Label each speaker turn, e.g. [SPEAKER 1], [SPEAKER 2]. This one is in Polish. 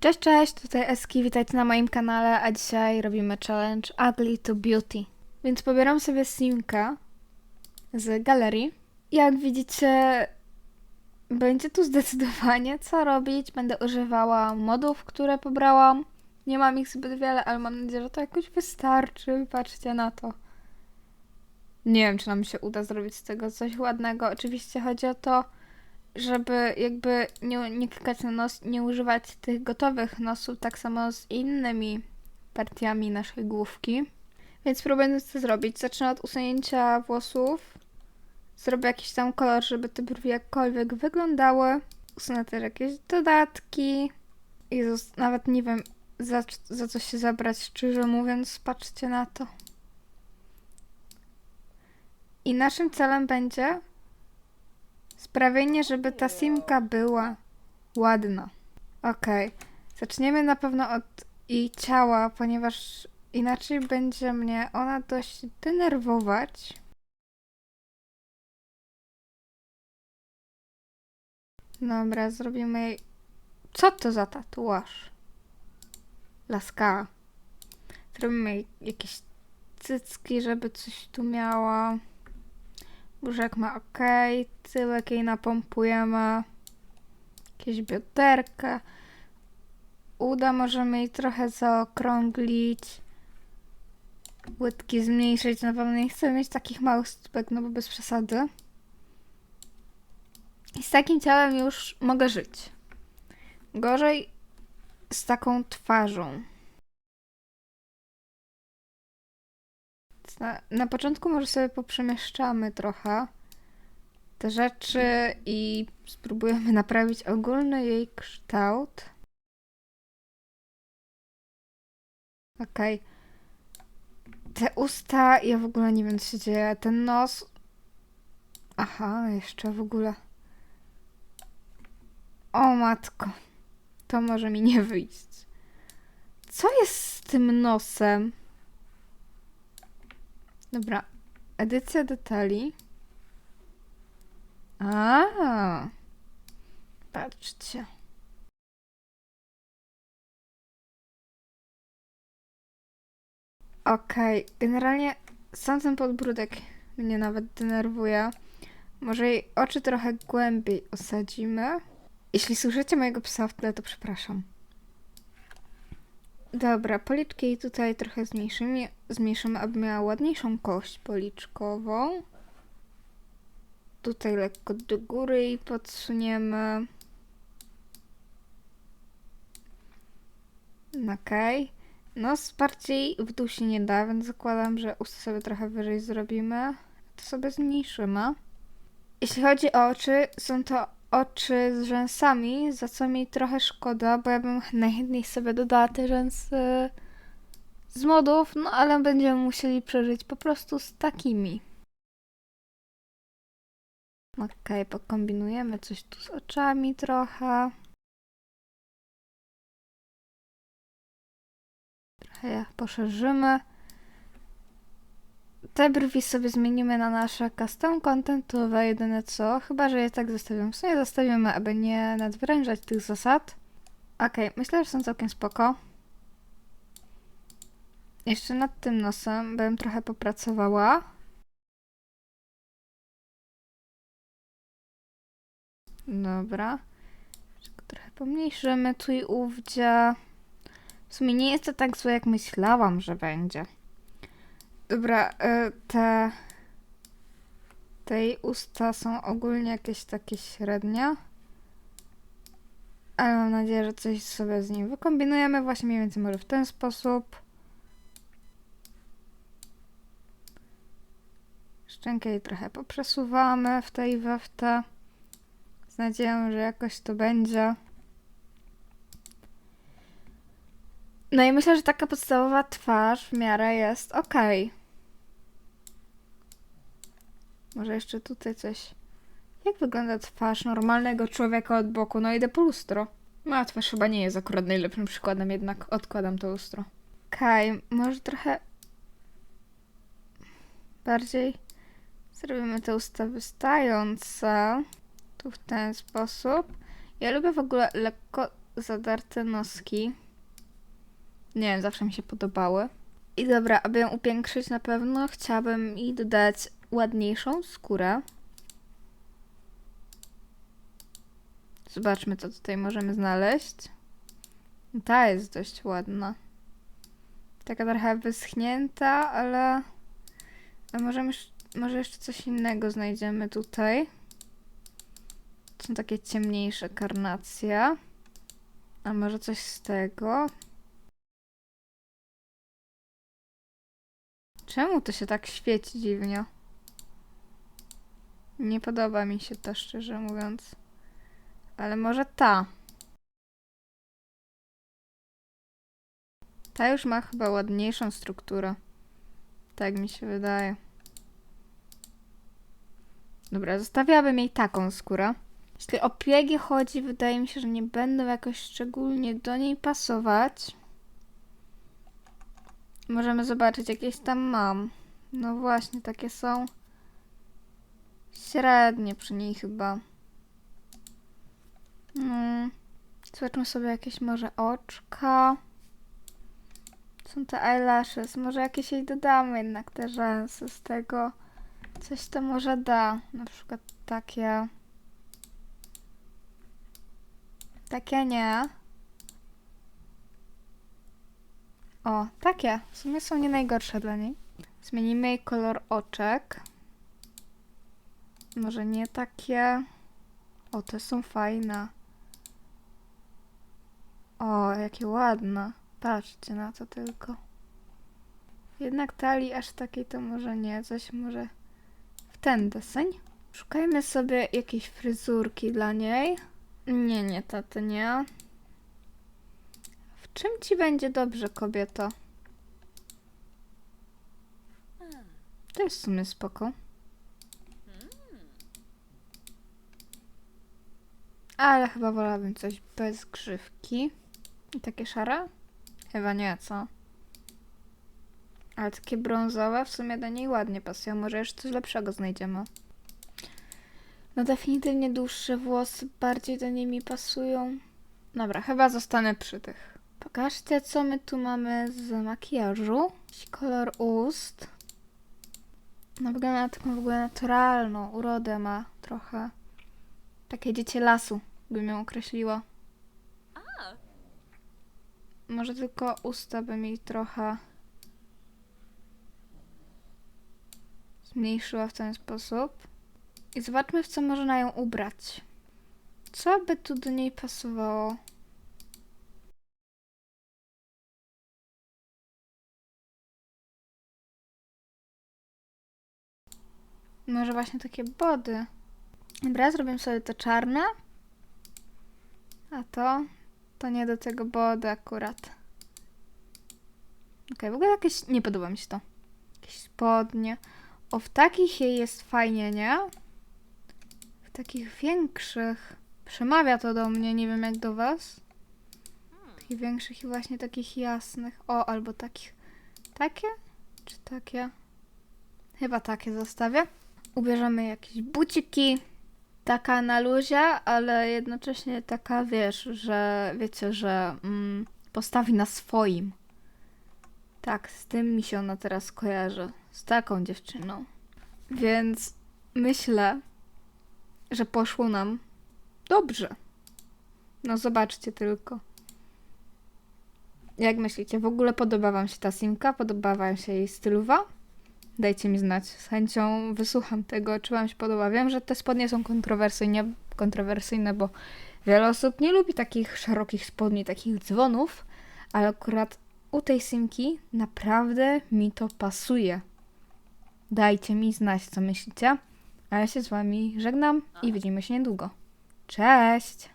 [SPEAKER 1] Cześć, cześć, tutaj Eski, witajcie na moim kanale, a dzisiaj robimy challenge Ugly to Beauty. Więc pobieram sobie simkę z galerii. Jak widzicie, będzie tu zdecydowanie co robić. Będę używała modów, które pobrałam. Nie mam ich zbyt wiele, ale mam nadzieję, że to jakoś wystarczy. Patrzcie na to. Nie wiem, czy nam się uda zrobić z tego coś ładnego. Oczywiście chodzi o to, żeby jakby nie, nie klikać na nos, nie używać tych gotowych nosów, tak samo z innymi partiami naszej główki. Więc spróbuję to zrobić. Zacznę od usunięcia włosów. Zrobię jakiś tam kolor, żeby te brwi jakkolwiek wyglądały. Usunę też jakieś dodatki. Jezus, nawet nie wiem za, za co się zabrać, szczerze mówiąc. Patrzcie na to. I naszym celem będzie sprawienie, żeby ta simka była ładna. Okej. Zaczniemy na pewno od jej ciała, ponieważ inaczej będzie mnie ona dość denerwować. Dobra, zrobimy jej... Co to za tatuaż? Laska. Zrobimy jej jakieś cycki, żeby coś tu miała. Brzuszek ma ok, tyłek jej napompujemy, jakieś bioderka, uda możemy jej trochę zaokrąglić, łydki zmniejszyć, na pewno nie chcę mieć takich małych stópek, no bo bez przesady. I z takim ciałem już mogę żyć. Gorzej z taką twarzą. Na, na początku może sobie poprzemieszczamy trochę te rzeczy i spróbujemy naprawić ogólny jej kształt. Okej. Te usta, ja w ogóle nie wiem co się dzieje. Ten nos. Aha, jeszcze w ogóle. O matko. To może mi nie wyjść. Co jest z tym nosem? Dobra. Edycja detali. A, patrzcie. Okej, generalnie sam ten podbródek mnie nawet denerwuje. Może jej oczy trochę głębiej osadzimy. Jeśli słyszycie mojego psa w tle, to przepraszam. Dobra, policzki tutaj trochę zmniejszymy, zmniejszymy, aby miała ładniejszą kość policzkową. Tutaj lekko do góry i podsuniemy. Okej. Okay. Nos bardziej w dół się nie da, więc zakładam, że usta sobie trochę wyżej zrobimy. To sobie zmniejszymy. Jeśli chodzi o oczy, są to oczy z rzęsami, za co mi trochę szkoda, bo ja bym najchętniej sobie dodała te rzęsy z modów, no ale będziemy musieli przeżyć po prostu z takimi. Okej, okay, pokombinujemy coś tu z oczami trochę. Trochę je poszerzymy. Te brwi sobie zmienimy na nasze custom contentowe, jedyne co, chyba że je tak zostawimy. W sumie zostawimy, aby nie nadwyrężać tych zasad. Okej, okay, myślę, że są całkiem spoko. Jeszcze nad tym nosem bym trochę popracowała. Dobra. Trochę pomniejszymy tu i ówdzie. W sumie nie jest to tak złe, jak myślałam, że będzie. Dobra, y, te... Tej usta są ogólnie jakieś takie średnie. Ale mam nadzieję, że coś sobie z nim wykombinujemy właśnie mniej więcej może w ten sposób. Szczękę jej trochę poprzesuwamy w tej we w te. Z nadzieją, że jakoś to będzie. No i myślę, że taka podstawowa twarz w miarę jest ok. Może jeszcze tutaj coś. Jak wygląda twarz normalnego człowieka od boku? No idę po lustro. Moja twarz chyba nie jest akurat najlepszym przykładem, jednak odkładam to lustro. Okay, może trochę bardziej zrobimy te usta wystające. Tu w ten sposób. Ja lubię w ogóle lekko zadarte noski. Nie wiem, zawsze mi się podobały. I dobra, aby ją upiększyć na pewno, chciałabym jej dodać ładniejszą skórę. Zobaczmy, co tutaj możemy znaleźć. Ta jest dość ładna. Taka trochę wyschnięta, ale... A może jeszcze coś innego znajdziemy tutaj. Są takie ciemniejsze karnacje. A może coś z tego? Czemu to się tak świeci dziwnie? Nie podoba mi się to, szczerze mówiąc. Ale może ta. Ta już ma chyba ładniejszą strukturę. Tak mi się wydaje. Dobra, zostawiałabym jej taką skórę. Jeśli o piegi chodzi, wydaje mi się, że nie będą jakoś szczególnie do niej pasować. Możemy zobaczyć, jakieś tam mam. No właśnie, takie są średnie przy niej chyba. Mm. Zobaczmy sobie jakieś może oczka. Są te eyelashes. Może jakieś jej dodamy jednak te rzęsy z tego. Coś to może da. Na przykład takie. Takie nie. O, takie. W sumie są nie najgorsze dla niej. Zmienimy jej kolor oczek. Może nie takie. O, te są fajne. O, jakie ładne. Patrzcie na to tylko. Jednak talii aż takiej to może nie. Coś może w ten deseń. Szukajmy sobie jakiejś fryzurki dla niej. Nie, nie, tato, nie. W czym ci będzie dobrze, kobieto? To jest w sumie spoko. Ale chyba wolałabym coś bez grzywki. I takie szare? Chyba nie, co? Ale takie brązowe w sumie do niej ładnie pasują. Może jeszcze coś lepszego znajdziemy. No definitywnie dłuższe włosy bardziej do niej mi pasują. Dobra, chyba zostanę przy tych. Pokażcie, co my tu mamy z makijażu. Kolor ust. No wygląda na taką w ogóle naturalną urodę ma trochę. Takie dziecię lasu, bym ją określiła. Może tylko usta bym jej trochę zmniejszyła w ten sposób. I zobaczmy, w co można ją ubrać. Co by tu do niej pasowało? Może właśnie takie body. Dobra, zrobimy sobie to czarne. A to? To nie do tego body akurat. Okej, w ogóle jakieś... Nie podoba mi się to. Jakieś spodnie. O, w takich jej jest fajnie, nie? W takich większych. Przemawia to do mnie, nie wiem jak do was. Takich większych i właśnie takich jasnych. O, albo takich. Takie? Czy takie? Chyba takie zostawię. Ubierzemy jakieś buciki. Taka na luzie, ale jednocześnie taka, wiesz, że wiecie, że mm, postawi na swoim. Tak, z tym mi się ona teraz kojarzy. Z taką dziewczyną. Więc myślę, że poszło nam dobrze. No zobaczcie tylko. Jak myślicie, w ogóle podoba wam się ta simka? Podoba wam się jej stylowa? Dajcie mi znać. Z chęcią wysłucham tego, czy wam się podoba. Wiem, że te spodnie są kontrowersyjne, kontrowersyjne, bo wiele osób nie lubi takich szerokich spodni, takich dzwonów, ale akurat u tej simki naprawdę mi to pasuje. Dajcie mi znać, co myślicie. A ja się z wami żegnam i widzimy się niedługo. Cześć!